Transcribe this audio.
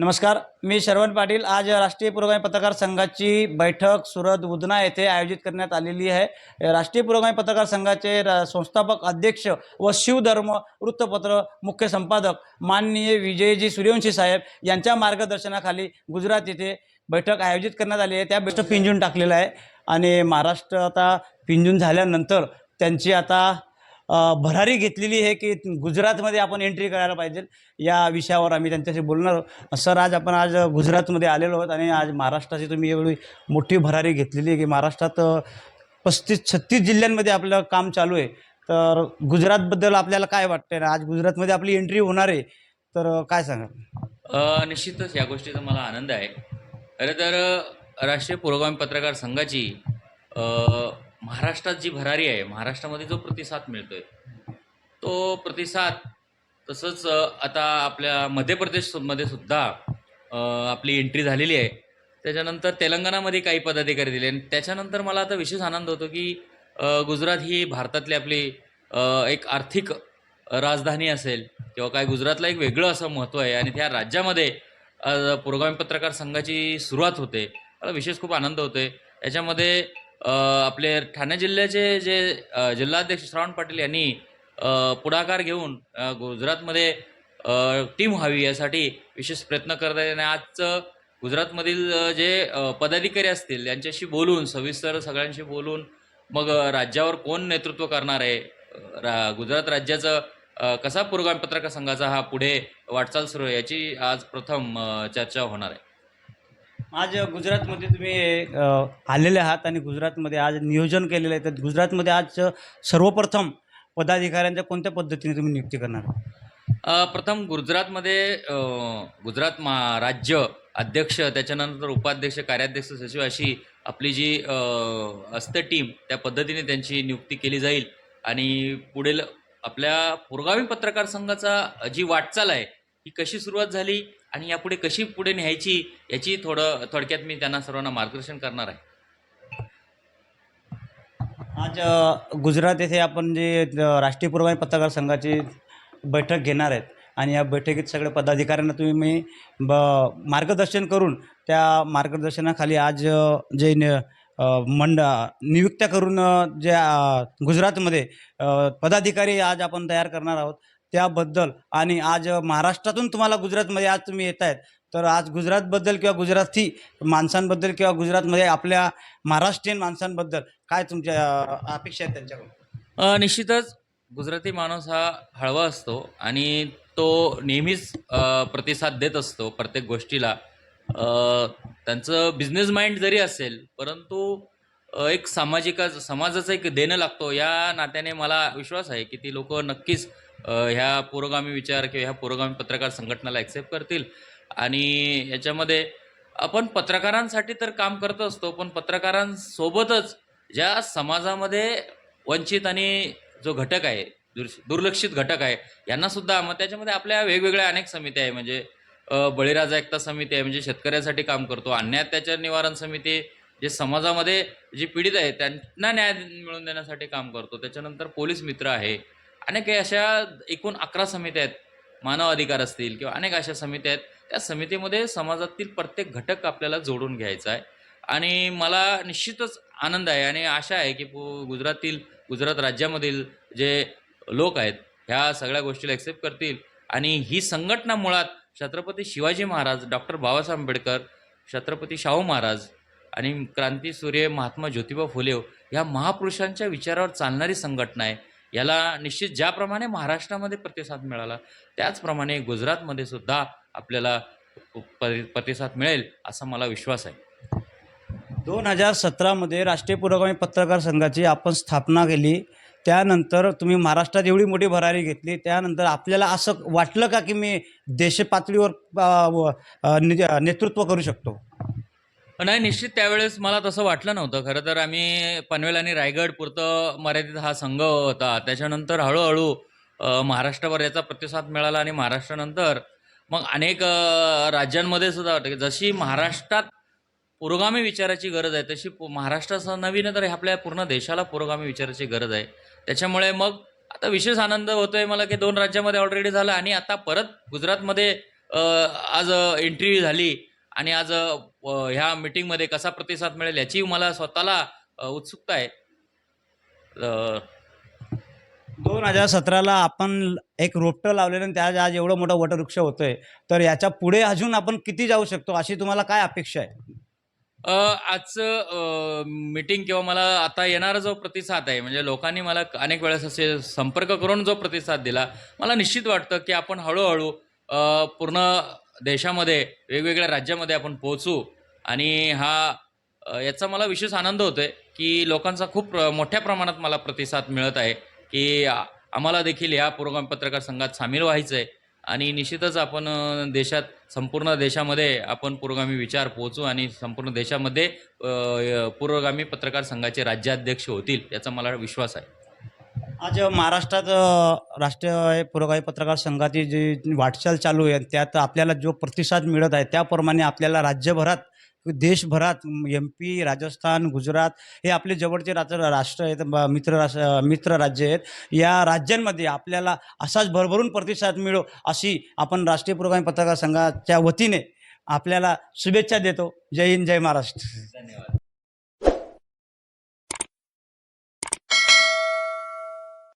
नमस्कार मी शरवण पाटील. आज राष्ट्रीय पुरोगामी पत्रकार संघाची बैठक सुरत उदना येथे आयोजित करण्यात आलेली आहे. राष्ट्रीय पुरोगामी पत्रकार संघाचे र- संस्थापक अध्यक्ष व शिवधर्म वृत्तपत्र मुख्य संपादक माननीय विजयजी सूर्यवंशी साहेब यांच्या मार्गदर्शनाखाली गुजरात येथे बैठक आयोजित करण्यात आली आहे. त्या बैठक पिंजून टाकलेलं आहे. आणि महाराष्ट्र आता पिंजून झाल्यानंतर त्यांची आता भरारी घेतलेली आहे की गुजरातमध्ये आपण एंट्री करायला पाहिजे. या विषयावर आम्ही त्यांच्याशी बोलणार आहोत. सर आज आपण आज गुजरातमध्ये आलेलो आहोत आणि आज महाराष्ट्राची तुम्ही एवढी मोठी भरारी घेतलेली आहे की महाराष्ट्रात पस्तीस छत्तीस जिल्ह्यांमध्ये आपलं काम चालू आहे. तर गुजरातबद्दल आपल्याला काय वाटतं आज गुजरातमध्ये आपली एंट्री होणार आहे तर काय सांगाल? निश्चितच या गोष्टीचा मला आनंद आहे. खरं तर राष्ट्रीय पुरोगामी पत्रकार संघाची महाराष्ट्रात जी भरारी आहे महाराष्ट्रामध्ये जो प्रतिसाद मिळतो आहे तो प्रतिसाद तसंच आता आपल्या मध्य प्रदेशमध्ये सुद्धा आपली एंट्री झालेली आहे. त्याच्यानंतर तेलंगणामध्ये काही पदाधिकारी दिले. आणि त्याच्यानंतर मला आता विशेष आनंद होतो की गुजरात ही भारतातली आपली एक आर्थिक राजधानी असेल किंवा काय गुजरातला एक वेगळं असं महत्त्व आहे. आणि त्या राज्यामध्ये पुरोगामी पत्रकार संघाची सुरुवात होते. मला विशेष खूप आनंद होतो आहे याच्यामध्ये आपले ठाणे जिल्ह्याचे जे जिल्हाध्यक्ष श्रावण पाटील यांनी पुढाकार घेऊन गुजरातमध्ये टीम व्हावी यासाठी विशेष प्रयत्न करत आहेत. आणि आजचं गुजरातमधील जे पदाधिकारी असतील यांच्याशी बोलून सविस्तर सगळ्यांशी बोलून मग राज्यावर कोण नेतृत्व करणार आहे? रा गुजरात राज्याचं कसा पुरोगामी पत्रकार संघाचा हा पुढे वाटचाल सुरू आहे याची आज प्रथम चर्चा होणार आहे. आज गुजरातमध्ये तुम्ही आलेले आहात आणि गुजरातमध्ये आज नियोजन केलेलं आहे. तर गुजरातमध्ये आज सर्वप्रथम पदाधिकाऱ्यांच्या कोणत्या पद्धतीने तुम्ही नियुक्ती करणार? प्रथम गुजरातमध्ये गुजरात मा राज्य अध्यक्ष त्याच्यानंतर उपाध्यक्ष कार्याध्यक्ष सचिव अशी आपली जी असते टीम त्या पद्धतीने त्यांची नियुक्ती केली जाईल. आणि पुढील आपल्या पुरोगामी पत्रकार संघाचा जी वाटचाल आहे ही कशी सुरुवात झाली? आणि यापुढे कशी पुढे न्यायची याची थोडं थोडक्यात मी त्यांना सर्वांना मार्गदर्शन करणार आहे. आज गुजरात येथे आपण जे राष्ट्रीय पुरवाई पत्रकार संघाची बैठक घेणार आहेत आणि या बैठकीत सगळ्या पदाधिकाऱ्यांना तुम्ही मी ब मार्गदर्शन करून त्या मार्गदर्शनाखाली आज जे न मंड नियुक्त्या करून जे गुजरातमध्ये पदाधिकारी आज आपण तयार करणार आहोत. त्याबद्दल. आणि आज महाराष्ट्रातून तुम्हाला गुजरातमध्ये आज तुम्ही येत आहेत तर आज गुजरातबद्दल किंवा गुजराती माणसांबद्दल किंवा गुजरातमध्ये आपल्या महाराष्ट्रीयन माणसांबद्दल काय तुमच्या अपेक्षा आहेत त्यांच्याकडून? निश्चितच गुजराती माणूस हा हळवा असतो आणि तो नेहमीच प्रतिसाद देत असतो प्रत्येक गोष्टीला. त्यांचं बिझनेस माइंड जरी असेल परंतु एक सामाजिक समाजाचं एक देणं लागतो. या नात्याने मला विश्वास आहे की ती लोक नक्कीच ह्या पुरोगामी विचार किंवा ह्या पुरोगामी पत्रकार संघटनाला ॲक्सेप्ट करतील. आणि याच्यामध्ये आपण पत्रकारांसाठी तर काम करत असतो पण पत्रकारांसोबतच ज्या समाजामध्ये वंचित आणि जो घटक आहे दुर् दुर्लक्षित घटक आहे यांना सुद्धा मग त्याच्यामध्ये आपल्या वेगवेगळ्या अनेक समित्या आहे. म्हणजे बळीराजा एकता समिती आहे म्हणजे शेतकऱ्यासाठी काम करतो. अन्याय त्याच्या निवारण समिती जे समाजामध्ये जी पीडित आहे त्यांना न्याय मिळवून देण्यासाठी काम करतो. त्याच्यानंतर पोलीस मित्र आहे. अनेक काही अशा एकूण अकरा समित्या आहेत. मानव अधिकार असतील किंवा अनेक अशा समित्या आहेत. त्या समितीमध्ये समाजातील प्रत्येक घटक आपल्याला जोडून घ्यायचा आहे. आणि मला निश्चितच आनंद आहे आणि आशा आहे की पु गुजरातील गुजरात राज्यामधील जे लोक आहेत ह्या सगळ्या गोष्टीला ॲक्सेप्ट करतील. आणि ही संघटना मुळात छत्रपती शिवाजी महाराज डॉक्टर बाबासाहेब आंबेडकर छत्रपती शाहू महाराज आणि क्रांती सूर्य महात्मा ज्योतिबा फुले ह्या महापुरुषांच्या विचारावर चालणारी संघटना आहे. याला निश्चित ज्याप्रमाणे महाराष्ट्रामध्ये प्रतिसाद मिळाला त्याचप्रमाणे गुजरातमध्ये सुद्धा आपल्याला प्रतिसाद मिळेल असा मला विश्वास आहे. दोन हजार सतरामध्ये राष्ट्रीय पुरोगामी पत्रकार संघाची आपण स्थापना केली. त्यानंतर तुम्ही महाराष्ट्रात एवढी मोठी भरारी घेतली. त्यानंतर आपल्याला असं वाटलं का की मी देशपातळीवर व, नेतृत्व करू शकतो? नाही निश्चित त्यावेळेस मला तसं वाटलं नव्हतं. खरं तर आम्ही पनवेल आणि रायगड पुरतं मर्यादित हा संघ होता. त्याच्यानंतर हळूहळू अ, महाराष्ट्रावर याचा प्रतिसाद मिळाला आणि महाराष्ट्रानंतर मग अनेक अ, राज्यांमध्ये सुद्धा वाटतं की जशी महाराष्ट्रात पुरोगामी विचाराची गरज आहे तशी पु- महाराष्ट्रासह नवीन तर आपल्या पूर्ण देशाला पुरोगामी विचाराची गरज आहे. त्याच्यामुळे मग आता विशेष आनंद होतोय मला की दोन राज्यामध्ये ऑलरेडी झालं आणि आता परत गुजरातमध्ये अ, आज एंट्री झाली. आणि आज ह्या मीटिंगमध्ये कसा प्रतिसाद मिळेल याची मला स्वतःला उत्सुकता आहे. दोन हजार सतराला आपण एक रोपटं लावलेलं आणि त्यात आज एवढं मोठं वटवृक्ष होतोय. तर याच्यापुढे अजून आपण किती जाऊ शकतो अशी तुम्हाला काय अपेक्षा आहे? आजचं मीटिंग किंवा मला आता येणारा जो प्रतिसाद आहे म्हणजे लोकांनी मला अनेक वेळेस असे संपर्क करून जो प्रतिसाद दिला मला निश्चित वाटतं की आपण हळूहळू पूर्ण देशामध्ये वेगवेगळ्या राज्यामध्ये आपण पोहोचू. आणि हा याचा मला विशेष आनंद होतोय की लोकांचा खूप मोठ्या प्रमाणात मला प्रतिसाद मिळत आहे की आम्हाला देखील या पुरोगामी पत्रकार संघात सामील व्हायचं आहे आणि निश्चितच आपण देशात संपूर्ण देशामध्ये आपण पुरोगामी विचार पोहोचू आणि संपूर्ण देशामध्ये पुरोगामी पत्रकार संघाचे राज्याध्यक्ष होतील याचा मला विश्वास आहे. आज महाराष्ट्रात राष्ट्रीय पुरोगामी पत्रकार संघाची जी वाटचाल चालू आहे त्यात आपल्याला जो प्रतिसाद मिळत आहे त्याप्रमाणे आपल्याला राज्यभरात देशभरात एम पी राजस्थान गुजरात हे आपले जवळचे रात्र राष्ट्र आहेत मित्र राष्ट्र मित्र राज्य आहेत. या राज्यांमध्ये आपल्याला असाच भरभरून प्रतिसाद मिळो अशी आपण राष्ट्रीय पुरोगामी पत्रकार संघाच्या वतीने आपल्याला शुभेच्छा देतो. जय हिंद जय महाराष्ट्र. धन्यवाद.